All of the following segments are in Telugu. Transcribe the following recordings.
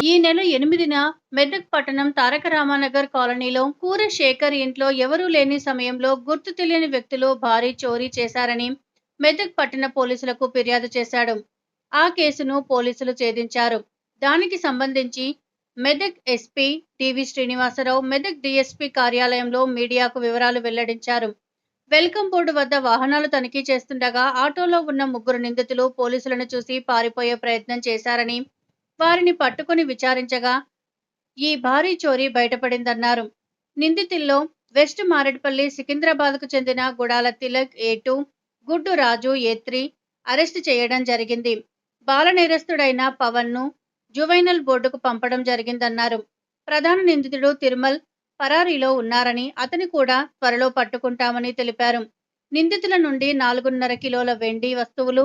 ఈ నెల ఎనిమిదిన మెదక్ పట్టణం తారక రామానగర్ కాలనీలో కూర శేఖర్ ఇంట్లో ఎవరూ లేని సమయంలో గుర్తు తెలియని వ్యక్తులు భారీ చోరీ చేశారని మెదక్ పట్టణ పోలీసులకు ఫిర్యాదు చేశాడు. ఆ కేసును పోలీసులు ఛేదించారు. దానికి సంబంధించి Medak SP TV Srinivasa Rao Medak DSP కార్యాలయంలో మీడియాకు వివరాలు వెల్లడించారు. వెల్కమ్ బోర్డు వద్ద వాహనాలు తనిఖీ చేస్తుండగా ఆటోలో ఉన్న ముగ్గురు నిందితులు పోలీసులను చూసి పారిపోయే ప్రయత్నం చేశారని వారిని పట్టుకుని విచారించగా ఈ భారీ చోరీ బయటపడిందన్నారు. నిందితుల్లో వెస్ట్ మారేడుపల్లి సికింద్రాబాద్కు చెందిన గుడాల తిలక్ ఏ టూ గుడ్డు రాజు ఏ త్రీ అరెస్టు చేయడం జరిగింది. బాల నేరస్తుడైన పవన్ను జువైనల్ బోర్డుకు పంపడం జరిగిందన్నారు. ప్రధాన నిందితుడు తిరుమల్ పరారీలో ఉన్నారని అతని కూడా త్వరలో పట్టుకుంటామని తెలిపారు. నిందితుల నుండి నాలుగున్నర కిలోల వెండి వస్తువులు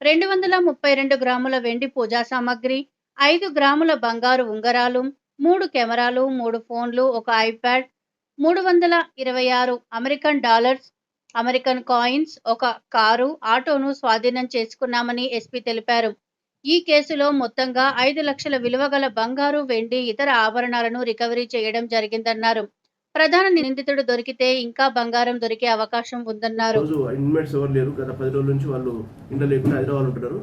రెండు వందల ముప్పై రెండు గ్రాముల వెండి పూజా సామాగ్రి ఐదు గ్రాముల బంగారు ఉంగరాలు మూడు కెమెరాలు మూడు ఫోన్లు ఒక ఐప్యాడ్ మూడు వందల ఇరవై ఆరు అమెరికన్ డాలర్స్ అమెరికన్ కాయిన్స్ ఒక కారు ఆటోను స్వాధీనం చేసుకున్నామని ఎస్పీ తెలిపారు. ఈ కేసులో మొత్తంగా ఐదు లక్షల విలువ గల బంగారు వెండి ఇతర ఆభరణాలను రికవరీ చేయడం జరిగిందన్నారు. ప్రధాన నిందితుడు దొరికితే ఇంకా బంగారం దొరికే అవకాశం ఉందన్నారు. ఇన్మేట్స్ ఎవరు లేరు. గత పది రోజుల నుంచి వాళ్ళు ఇంట్లో లేకుండా హైదరాబాద్ ఉంటున్నారు.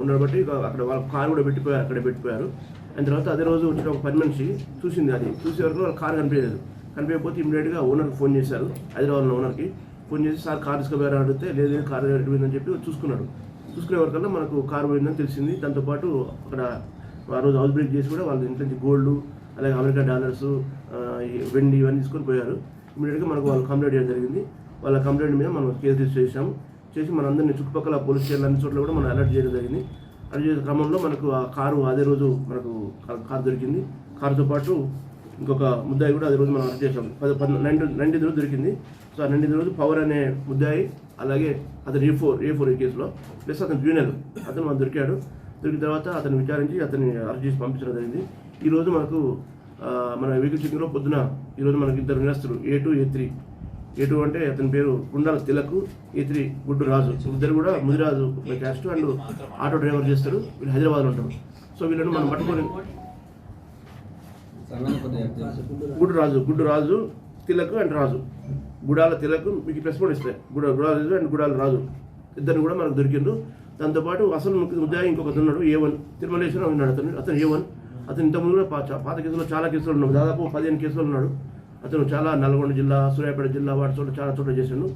ఉండడం బట్టి అక్కడ వాళ్ళ కారు కూడా పెట్టిపోయారు అక్కడ పెట్టిపోయారు. అండ్ తర్వాత అదే రోజు వచ్చిన ఒక పని మనిషి చూసింది అది. చూసే వరకు వాళ్ళ కారు కనిపించలేదు. కనిపించకపోతే ఇమీడియట్గా ఓనర్కి ఫోన్ చేశారు. హైదరాబాద్లో ఓనర్కి ఫోన్ చేసి సార్ కార్ తీసుకుపోయారు? అడిగితే లేదు లేదు కారు ఎడిపోయిందని చెప్పి చూసుకున్నాడు. చూసుకునే వరకల్లా మనకు కారు పోయిందని తెలిసింది. దాంతోపాటు అక్కడ ఆ రోజు హౌస్ బ్రేక్ చేసి కూడా వాళ్ళ ఇంట్లో నుంచి గోల్డ్ అలాగే అమెరికా డాలర్స్ వెండి ఇవన్నీ తీసుకొని పోయారు. ఇమీడియట్గా మనకు వాళ్ళు కంప్లైంట్ చేయడం జరిగింది? వాళ్ళ కంప్లైంట్ మీద మనం కేసు రిజిస్టర్ చేసాము చేసి మనందరినీ చుట్టుపక్కల పోలీస్ స్టేషన్ అన్ని చోట్ల కూడా మనం అలర్ట్ చేయడం జరిగింది. అలర్ట్ చేసే క్రమంలో మనకు ఆ కారు అదే రోజు మనకు కారు దొరికింది. కారుతో పాటు ఇంకొక ముద్దాయి కూడా అదే రోజు మనం అరెస్ట్ చేసాం పది పది నైన్టీ రోజు దొరికింది. సో ఆ నైన్టీ రోజు పవర్ అనే ముద్దాయి అలాగే అతను ఏ ఫోర్ ఏ ఫోర్ ఈ కేసులో ప్లస్ అతను జూనియర్ అతను మనం దొరికాడు. దొరికిన తర్వాత అతను విచారించి అతన్ని అరెస్ట్ చేసి పంపించడం జరిగింది. ఈరోజు మనకు మన వెహికల్ చెక్కింగ్లో పొద్దున ఈరోజు మనకి ఇద్దరు నిరస్తులు ఏ టూ ఏ త్రీ ఎటు అంటే అతని పేరు గుండాల తిలకు ఏ త్రీ గుడ్డు రాజు. ఇద్దరు కూడా Mudiraju caste and auto driver చేస్తారు. వీళ్ళు హైదరాబాద్లో ఉంటారు. సో వీళ్ళని మనం పట్టుకొని గుడ్డు రాజు గుడ్డు రాజు తిలకు అండ్ రాజు. గుడాల తిలకు మీకు ప్లస్ కూడా ఇస్తాయి. గుడ గుడాల అండ్ గుడాల రాజు. ఇద్దరు కూడా మనకు దొరికిండు దాంతోపాటు అసలు ఉద్యోగం ఇంకొక ఉన్నాడు ఏ వన్ తిరుమలేశ్వరం ఉన్నాడు అతను. అతను ఏ వన్ అతను ఇంతకుముందు కూడా పాత కేసులో చాలా కేసులు ఉన్నాడు. దాదాపు పదిహేను కేసులు ఉన్నాడు. అతను చాలా నల్గొండ జిల్లా సూర్యాపేట జిల్లా వాటి చోట చాలా చోట్ల చేశాడు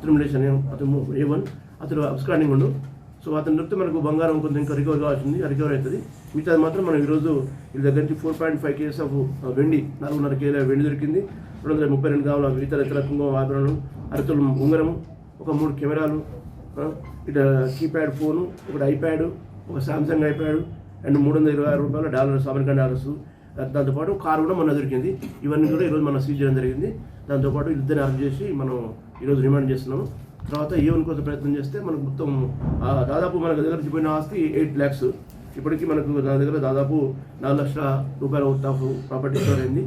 తిరుమలేశ్వరం అనే అతను ఏ వన్ అతను అబ్స్కాండింగ్ ఉండు. సో అతను దొరికితే మనకు బంగారం కొంచెం ఇంకా రికవర్ కావాల్సింది రికవర్ అవుతుంది. మిగతాది మాత్రం మనం ఈరోజు వీళ్ళ దగ్గర నుంచి four point five kgs of వెండి నాలుగున్నర కేజీల వెండి దొరికింది. రెండు వందల ముప్పై రెండు గ్రాముల ఇతర ఇతర కుంకుమ ఆభరణం అరతులు ఉంగరం ఒక మూడు కెమెరాలు ఇటు ఇట్లా కీప్యాడ్ ఫోను ఒకటి ఐప్యాడ్ ఒక సామ్సంగ్ ఐప్యాడ్ అండ్ మూడు వందల ఇరవై ఆరు రూపాయల డాలర్స్ అమెరికన్ డాలర్స్ దాంతోపాటు కారు కూడా మొన్న దొరికింది. ఇవన్నీ కూడా ఈరోజు మనం సీజ్ చేయడం జరిగింది. దాంతోపాటు ఇద్దరిని అరెస్ట్ చేసి మనం ఈరోజు రిమాండ్ చేస్తున్నాము. తర్వాత ఏవన్ కోసం ప్రయత్నం చేస్తే మనకు మొత్తం దాదాపు మన దగ్గర పోయిన ఆస్తి ఎయిట్ ల్యాక్స్ ఇప్పటికీ మనకు నా దగ్గర దాదాపు నాలుగు లక్షల రూపాయల అవుట్ ఆఫ్ ప్రాపర్టీ స్టోర్ అయింది.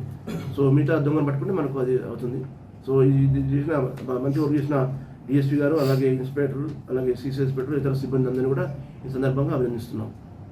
సో మిగతా దొంగను పట్టుకుంటే మనకు అది అవుతుంది. సో ఇది చేసిన మంచి వర్క్ చేసిన డిఎస్పీ గారు అలాగే ఇన్స్పెక్టర్ అలాగే సీసీ ఇన్స్పెక్టర్ ఇతర సిబ్బంది అందరినీ కూడా ఈ సందర్భంగా అభినందిస్తున్నాం.